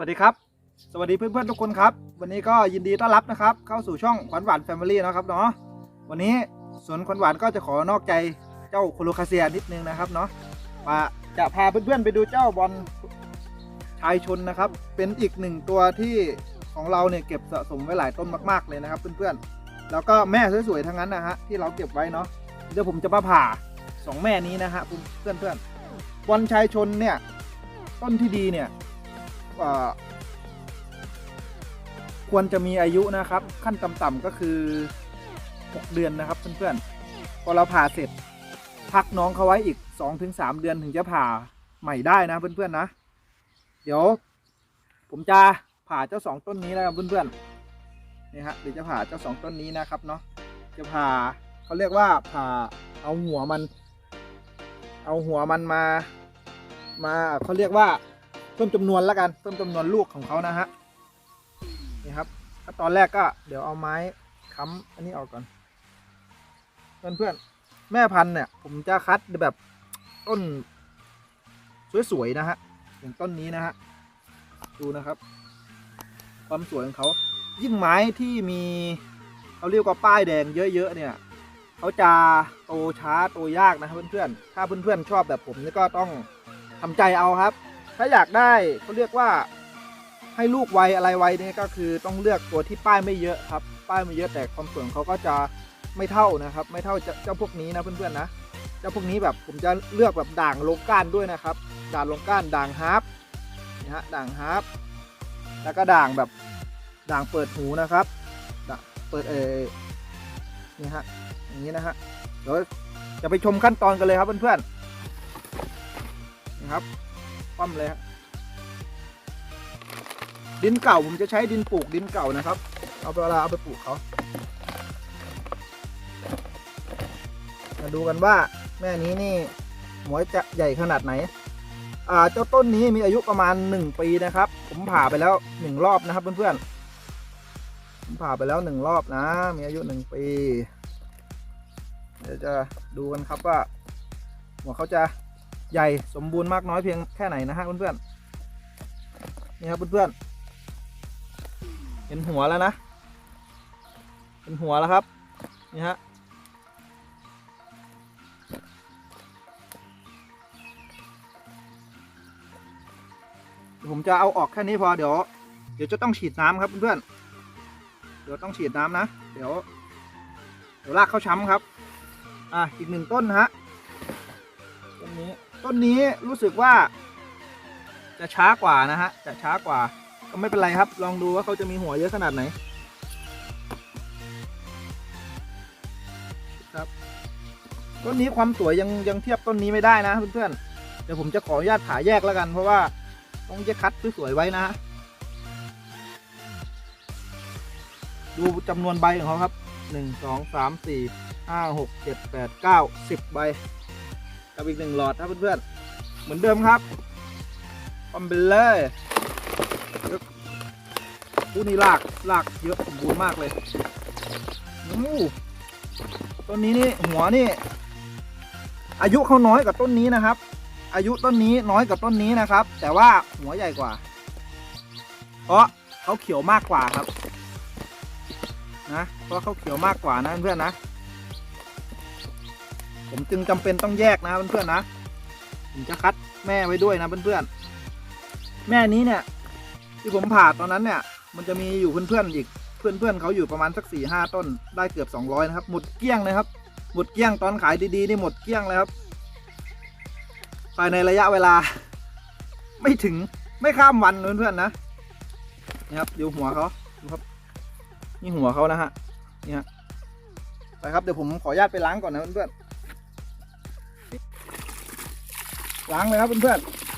วัสดีครับ สวัสดีเพื่อนๆทุกคนครับ วันนี้ก็ยินดีต้อนรับนะครับ เข้าสู่ช่องขวัญหวานแฟมิลี่นะครับเนาะวันนี้สวนขวัญหวานก็จะขอนอกใจเจ้าโคโลคาเซียนิดนึงนะครับเนาะมาจะพาเพื่อนๆไปดูเจ้าบอลชายชนนะครับ เป็นอีกหนึ่งตัวที่ของเราเนี่ยเก็บสะสมไว้หลายต้นมาก ๆเลยนะครับ เพื่อนๆแล้วก็แม่สวยๆทั้งนั้นนะฮะที่เราเก็บไว้เนาะเดี๋ยวผมจะมาผ่าสองแม่นี้นะฮะเพื่อนๆบอลชายชนเนี่ยต้นที่ดีเนี่ย ควรจะมีอายุนะครับ ขั้นต่ำๆก็คือ 6 เดือนนะครับเพื่อนๆพอเราผ่าเสร็จ พักน้องเขาไว้อีก 2-3 เดือนถึงจะผ่าใหม่ได้นะเพื่อนๆนะ เดี๋ยว ผมจะผ่าเจ้าสองต้นนี้แล้วกันเพื่อนๆนี่ฮะเดี๋ยวจะผ่าเจ้าสองต้นนี้นะครับเนาะจะผ่าเขาเรียกว่าผ่าเอาหัวมัน เอาหัวมันมา มาเขาเรียกว่า พิ่มจำนวนแล้วกันเพิ่มจำนวนลูกของเขานะฮะนี่ครับก็ตอนแรกก็เดี๋ยวเอาไม้ค้ำอันนี้ออกก่อน เพื่อนเพื่อนแม่พันธุ์เนี่ย ผมจะคัดแบบต้น สวยๆนะฮะอย่างต้นนี้นะฮะดูนะครับ ความสวยของเขายิ่งไม้ที่มีเขาเรียกว่าป้ายแดงเยอะๆเนี่ยเขาจะโตช้าโตยากนะครับเพื่อนๆถ้าเพื่อนๆชอบแบบผมนี่ก็ต้องทำใจเอาครับ ถ้าอยากได้เขาเรียกว่าให้ลูกไวอะไรไวเนี่ยก็คือต้องเลือกตัวที่ป้ายไม่เยอะครับ ป้ายไม่เยอะแต่ความสวยของเขาก็จะไม่เท่านะครับ ไม่เท่าเจ้าพวกนี้นะเพื่อนๆนะเจ้าพวกนี้แบบผมจะเลือกแบบด่างลงก้านด้วยนะครับ ด่างลงก้านด่างฮาร์ปนี่ฮะด่างฮาร์ปแล้วก็ด่างแบบด่างเปิดหูนะครับด่างเปิดเอนี่ฮะอย่างนี้นะฮะเดี๋ยวจะไปชมขั้นตอนกันเลยครับเพื่อนๆนี่ครับ คว่ำเลยฮะดินเก่าผมจะใช้ดินปลูกดินเก่านะครับ เอาเวลาเอาไปปลูกเขามาดูกันว่าแม่นี้นี่หัวยจะใหญ่ขนาดไหน อ่าเจ้าต้นนี้มีอายุประมาณ 1 ปีนะครับ ผมผ่าไปแล้ว 1 รอบนะครับเพื่อนๆผมผ่าไปแล้ว 1 รอบนะ มีอายุ 1 ปี เดี๋ยวจะดูกันครับว่าหัวเขาจะ ใหญ่สมบูรณ์มากน้อยเพียงแค่ไหนนะฮะเพื่อนๆนี่ครับเพื่อนๆเห็นหัวแล้วนะเห็นหัวแล้วครับนี่ฮะผมจะเอาออกแค่นี้พอเดี๋ยว เดี๋ยวจะต้องฉีดน้ำครับเพื่อนๆเดี๋ยวต้องฉีดน้ำนะ เดี๋ยวเดี๋ยวรากเข้าช้ำครับ อะอีกหนึ่งต้นฮะ ต้นนี้รู้สึกว่า จะช้ากว่านะฮะ จะช้ากว่า ก็ไม่เป็นไรครับ ลองดูว่าเขาจะมีหัวเยอะขนาดไหนครับต้นนี้ความสวยยังยังเทียบต้นนี้ไม่ได้นะเพื่อนๆเดี๋ยวผมจะขออนุญาตผ่าแยกแล้วกัน เพราะว่าต้องจะคัดสวยๆไว้นะฮะดูจำนวนใบของเขาครับหนึ่งสองสามสี่ห้าหกเจ็ดแปดเก้าสิบใบ กับอีกหนึ่งหลอดครับเพื่อนๆ เหมือนเดิมครับคอมเบลเลยผู้นี้ลากลากเยอะสมบูรณ์มากเลยอู้ต้นนี้นี่หัวนี่ อายุเขาน้อยกว่าต้นนี้นะครับ อายุต้นนี้น้อยกว่าต้นนี้นะครับ แต่ว่าหัวใหญ่กว่า เพราะเขาเขียวมากกว่าครับ นะ เพราะเขาเขียวมากกว่านะเพื่อนนะ ผมจึงจำเป็นต้องแยกนะเพื่อนๆนะผมจะคัดแม่ไว้ด้วยนะเพื่อนๆแม่นี้เนี่ย ที่ผมผ่าตอนนั้นเนี่ย มันจะมีอยู่เพื่อนๆอีกเพื่อนๆเขาอยู่ประมาณสักสี่ห้าต้นได้เกือบสองร้อยนะครับ หมดเกลี้ยงเลยครับ หมดเกลี้ยงตอนขายดีๆนี่หมดเกลี้ยงเลยครับภายในระยะเวลา ไม่ถึงไม่ข้ามวันเพื่อนๆนะนี่ครับดูหัวเขาดูครับ นี่หัวเขานะฮะนี่ฮะไปครับเดี๋ยวผมขออนุญาตไปล้างก่อนนะเพื่อนๆ ล้างเลยครับเพื่อนๆ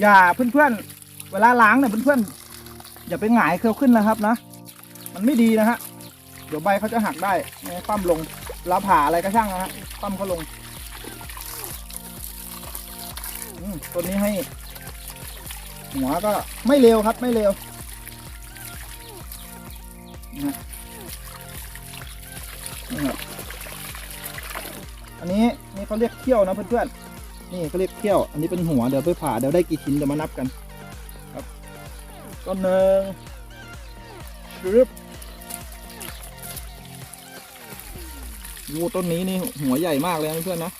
อย่าเพื่อนๆ เวลาล้างเนี่ยเพื่อนๆ อย่าไปหงายเขาขึ้นนะครับนะ มันไม่ดีนะฮะ เดี๋ยวใบเขาจะหักได้ไม่ให้คว่ำลงเราผ่าอะไรก็ช่างนะฮะคว่ำเขาลงต้นนี้ให้ หัวก็ไม่เร็วครับไม่เร็ว นี้เขาเรียกเขี้ยวนะเพื่อนๆนี่เขาเรียกเขี้ยว อันนี้เป็นหัวเดี๋ยวไปผ่าเดี๋ยวได้กี่ชิ้นเดี๋ยวมานับกันครับต้นหนึ่งชึบงูต้นนี้นี่หัวใหญ่มากเลยนะเพื่อนๆนะ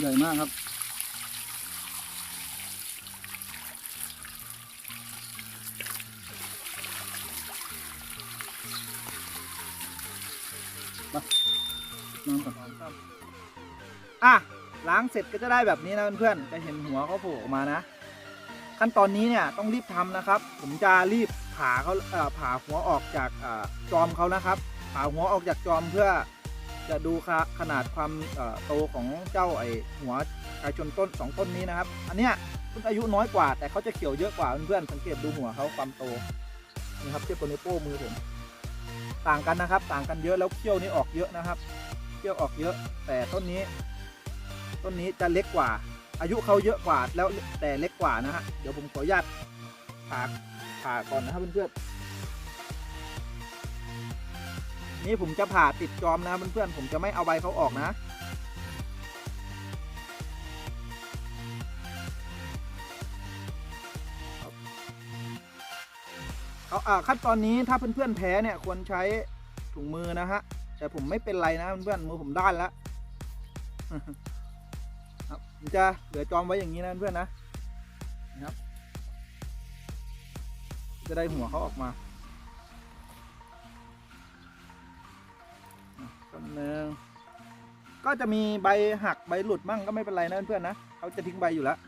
ใหญ่มากครับมาน้ำก่อนอะล้างเสร็จก็จะได้แบบนี้นะเพื่อนๆจะเห็นหัวเขาโผล่ออกมานะ ขั้นตอนนี้เนี่ยต้องรีบทำนะครับ ผมจะรีบผ่าเขาผ่าหัวออกจากจอมเขานะครับผ่าหัวออกจากจอมเพื่อ จะดูขะขนาดความโตของเจ้าไอหัวชายชนต้นสองต้นนี้นะครับ อันเนี้ยเพิ่งอายุน้อยกว่า แต่เขาจะเขียวเยอะกว่าเพื่อนสังเกตดูหัวเขาความโตนี่ครับเทียบกับนิ้วโป้มือผมต่างกันนะครับ ต่างกันเยอะแล้วเขี้ยวนี้ออกเยอะนะครับเขี้ยวออกเยอะ แต่ต้นนี้ ต้นนี้จะเล็กกว่า อายุเขาเยอะกว่าแล้วแต่เล็กกว่านะฮะเดี๋ยวผมขออนุญาตผ่าผ่าก่อนนะครับเพื่อนๆ นี่ผมจะผ่าติดจอมนะเพื่อนๆผมจะไม่เอาใบเขาออกนะ เอาอ่าขั้นตอนนี้ถ้าเพื่อนๆแพ้เนี่ยควรใช้ถุงมือนะฮะ แต่ผมไม่เป็นไรนะเพื่อนๆมือผมด้านแล้วครับผมจะเหลือจอมไว้อย่างนี้นะเพื่อนๆนะนะครับ จะได้หัวเขาออกมา ต้นหนึ่งก็จะมีใบหักใบหลุดมั่งก็ไม่เป็นไรนะเพื่อนๆนะเขาจะทิ้งใบอยู่แล้ว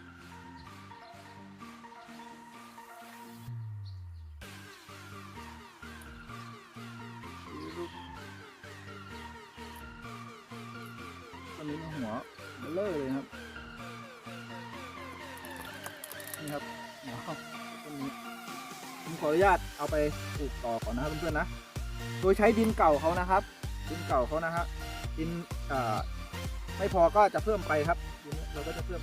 ต้นนี้หัวเบลอเลยครับ นี่ครับหัวเขาต้นนี้ผมขออนุญาตเอาไปปลูกต่อก่อนนะครับเพื่อนๆนะ โดยใช้ดินเก่าเขานะครับ ดินเก่าเขานะฮะดินอไม่พอก็จะเพิ่มไปครับดินเราก็จะเพิ่ม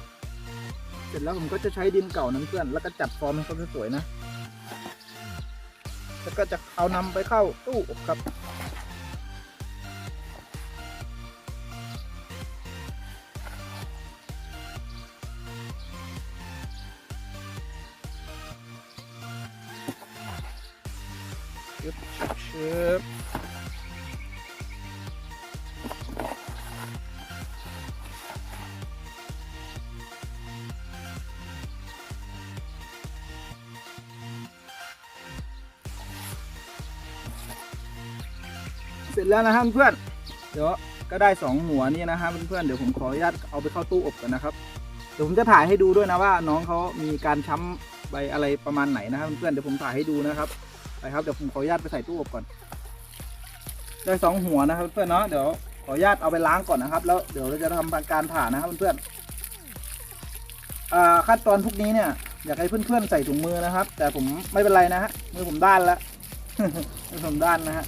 เสร็จแล้วผมก็จะใช้ดินเก่านั้นเพื่อน แล้วก็จัดฟอร์มให้เขาสวยๆนะ แล้วก็จะเอานำไปเข้าตู้อบครับ เสร็จแล้วนะครับเพื่อนเดี๋ยวก็ได้สองหัวนี่นะฮะเพื่อนๆเดี๋ยวผมขออนุญาตเอาไปเข้าตู้อบกันนะครับเดี๋ยวผมจะถ่ายให้ดูด้วยนะว่า น้องเขามีการช้ำใบอะไรประมาณไหนนะครับเพื่อนๆเดี๋ยวผมถ่ายให้ดูนะครับไปครับเดี๋ยวผมขออนุญาตไปใส่ตู้อบก่อน ได้สองหัวนะครับเพื่อนเนาะเดี๋ยวขออนุญาตเอาไปล้างก่อนนะครับ แล้วเดี๋ยวเราจะทำการผ่านะครับเพื่อนๆขั้นตอนพวกนี้เนี่ยอยากให้เพื่อนๆใส่ถุงมือนะครับ แต่ผมไม่เป็นไรนะฮะมือผมด้านแล้วมือผมด้านนะฮะ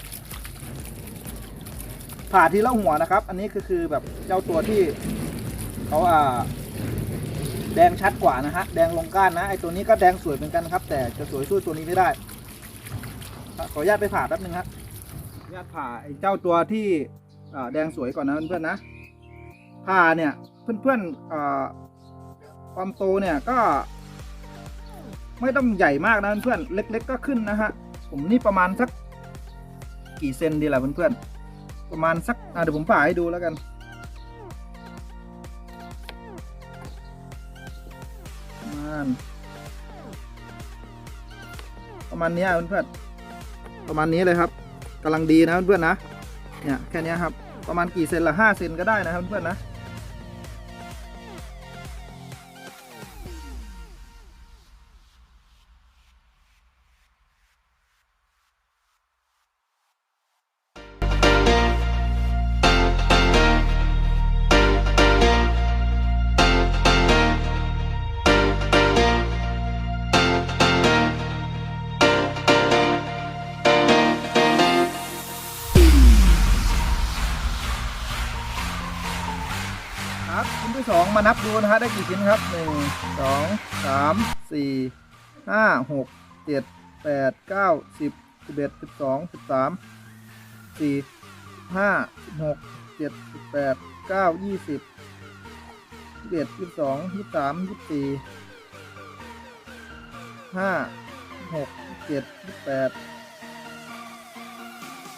ผ่าทีละหัวนะครับ อันนี้คือคือแบบเจ้าตัวที่เขาอ่าแดงชัดกว่านะฮะ แดงลงก้านนะ ไอตัวนี้ก็แดงสวยเหมือนกันครับ แต่จะสวยสู้ตัวนี้ไม่ได้ ขออนุญาตไปผ่าแป๊บนึงครับอนุญาตผ่าไอเจ้าตัวที่อ่อแดงสวยก่อนนะเพื่อนๆนะ ผ่าเนี่ยเพื่อนๆอ่อความโตเนี่ยก็ ไม่ต้องใหญ่มากนะเพื่อนๆเล็ก ๆ ก็ขึ้นนะฮะ ผมนี่ประมาณสักกี่เซนดีล่ะเพื่อนๆ ประมาณสักเดี๋ยวผมผ่าให้ดูแล้วกันประมาณประมาณนี้เพื่อนๆประมาณนี้เลยครับกำลังดีนะเพื่อนๆนะเนี่ยแค่นี้ครับประมาณกี่เซนละห้าเซนก็ได้นะครับเพื่อนๆนะ ครับชิ้นที่สองมานับดูนะฮะได้กี่ชิ้นครับหนึ่งสองสามสี่ห้าหกเจ็ดแปดเก้าสิบสิบเอ็ดสิบสองสิบสามสี่ห้าสิบหกเจ็ดสิบแปดเก้ายี่สิบสิบเอ็ดยี่สิบสองยี่สิบสามยี่สิบสี่ห้าหกเจ็ดยี่สิบแปด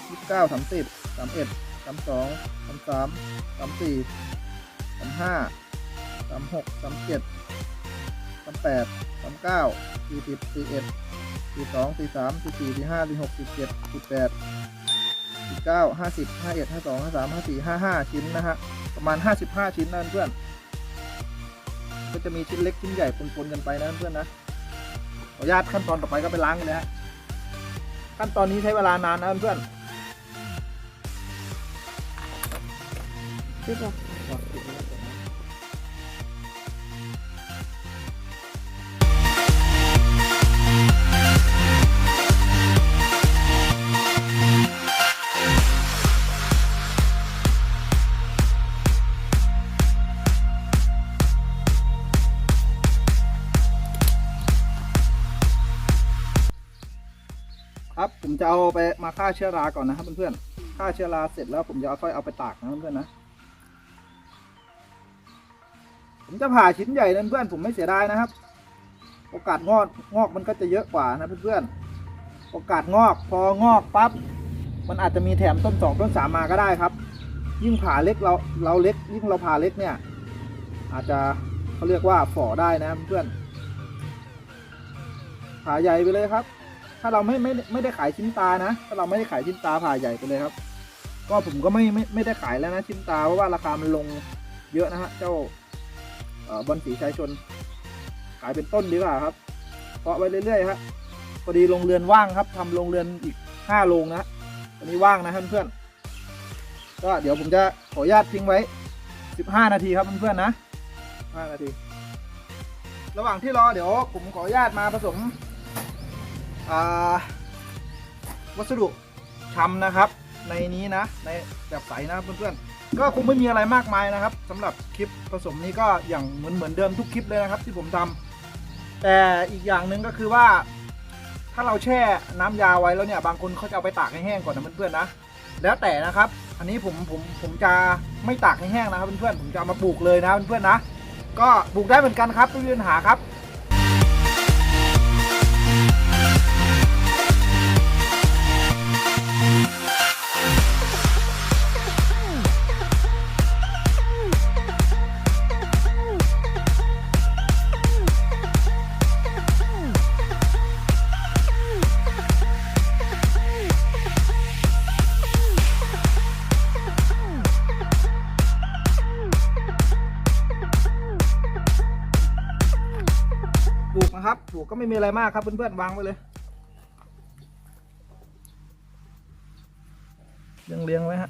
ยี่สิบเก้าสามสิบสามเอ็ดสามสองสามสามสามสี่ามห้าสามหกสามเจ็ดสามแปดสามเก้าสี่สิบสี่เอ็ดสี่สองสี่สามสี่สี่สี่ห้าสี่หกสี่เจ็ดสี่แปดสี่เก้าห้าสิบห้าเอ็ดห้าสองห้าสามห้าสี่ห้าห้าชิ้นนะฮะ ประมาณห้าสิบห้าชิ้นนะเพื่อน ก็จะมีชิ้นเล็กชิ้นใหญ่ปนๆกันไปนะเพื่อนนะขออนุญาตขั้นตอนต่อไปก็ไปล้างกันเลยฮะ ขั้นตอนนี้ใช้เวลานานนะเพื่อนพี่บอกครับ จะเอาไปมาฆ่าเชื้อราก่อนนะครับเพื่อนๆฆ่าเชื้อราเสร็จแล้วผมจะเอาค่อยเอาไปตากนะเพื่อนๆนะผมจะผ่าชิ้นใหญ่นะเพื่อนผมไม่เสียดายนะครับ โอกาสงอกงอกมันก็จะเยอะกว่านะเพื่อนๆโอกาสงอกพองอกปั๊บมันอาจจะมีแถมต้นสองต้นสามมาก็ได้ครับ ยิ่งผ่าเล็กเราเราเล็ก ยิ่งเราผ่าเล็กเนี่ย อาจจะเขาเรียกว่าฝ่อได้นะเพื่อนๆผ่าใหญ่ไปเลยครับ ถ้าเราไม่ไม่ไม่ได้ขายชิ้นตานะ ถ้าเราไม่ได้ขายชิ้นตาผ่าใหญ่ไปเลยครับ ก็ผมก็ไม่ไม่ไม่ได้ขายแล้วนะชิ้นตาเพราะว่าราคามันลงเยอะนะฮะเจ้าบอลสีชายชน ขายเป็นต้นดีกว่าครับ เพาะไว้เรื่อยๆครับพอดีโรงเรือนว่างครับทำโรงเรือนอีกห้าโรงนะตอนนี้ว่างนะเพื่อนๆก็เดี๋ยวผมจะขออนุญาตทิ้งไว้สิบห้านาทีครับเพื่อนๆนะห้านาที ระหว่างที่รอเดี๋ยวผมขออนุญาตมาผสม วัสดุชำนะครับ ในนี้นะ ในแบบใสนะเพื่อนๆก็คงไม่มีอะไรมากมายนะครับสำหรับคลิปผสมนี้ก็อย่างเหมือนเหมือนเดิมทุกคลิปเลยนะครับ ที่ผมทำแต่อีกอย่างหนึ่งก็คือว่าถ้าเราแช่น้ำยาไว้แล้วเนี่ยบางคนเขาจะเอาไปตากให้แห้งก่อนนะเพื่อนๆนะ แล้วแต่นะครับ อันนี้ผมผมผมจะไม่ตากให้แห้งนะครับเพื่อนๆผมจะเอามาปลูกเลยนะเพื่อนๆนะ ก็ปลูกได้เหมือนกันครับไม่มีปัญหาครับ ปลูกนะครับปลูกก็ไม่มีอะไรมากครับเพื่อนๆวางไว้เลยเรียงเรียงไว้ฮะ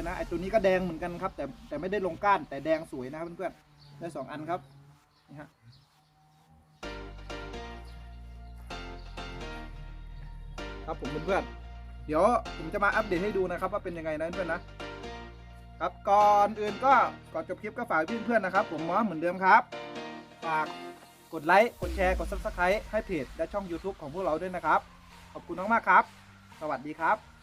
เลยนะไอตัวนี้ก็แดงเหมือนกันครับ แต่แต่ไม่ได้ลงก้านแต่แดงสวยนะครับเพื่อนๆได้สองอันครับนี่ฮะครับผมเพื่อนๆเดี๋ยวผมจะมาอัปเดตให้ดูนะครับว่าเป็นยังไงนะเพื่อนๆนะครับก่อนอื่นก็ก่อนจบคลิปก็ฝากเพื่อนๆนะครับ ผมมอเหมือนเดิมครับฝากกดไลค์กดแชร์กด subscribe ให้เพจและช่อง YouTube ของพวกเราด้วยนะครับ ขอบคุณมากๆครับ สวัสดีครับ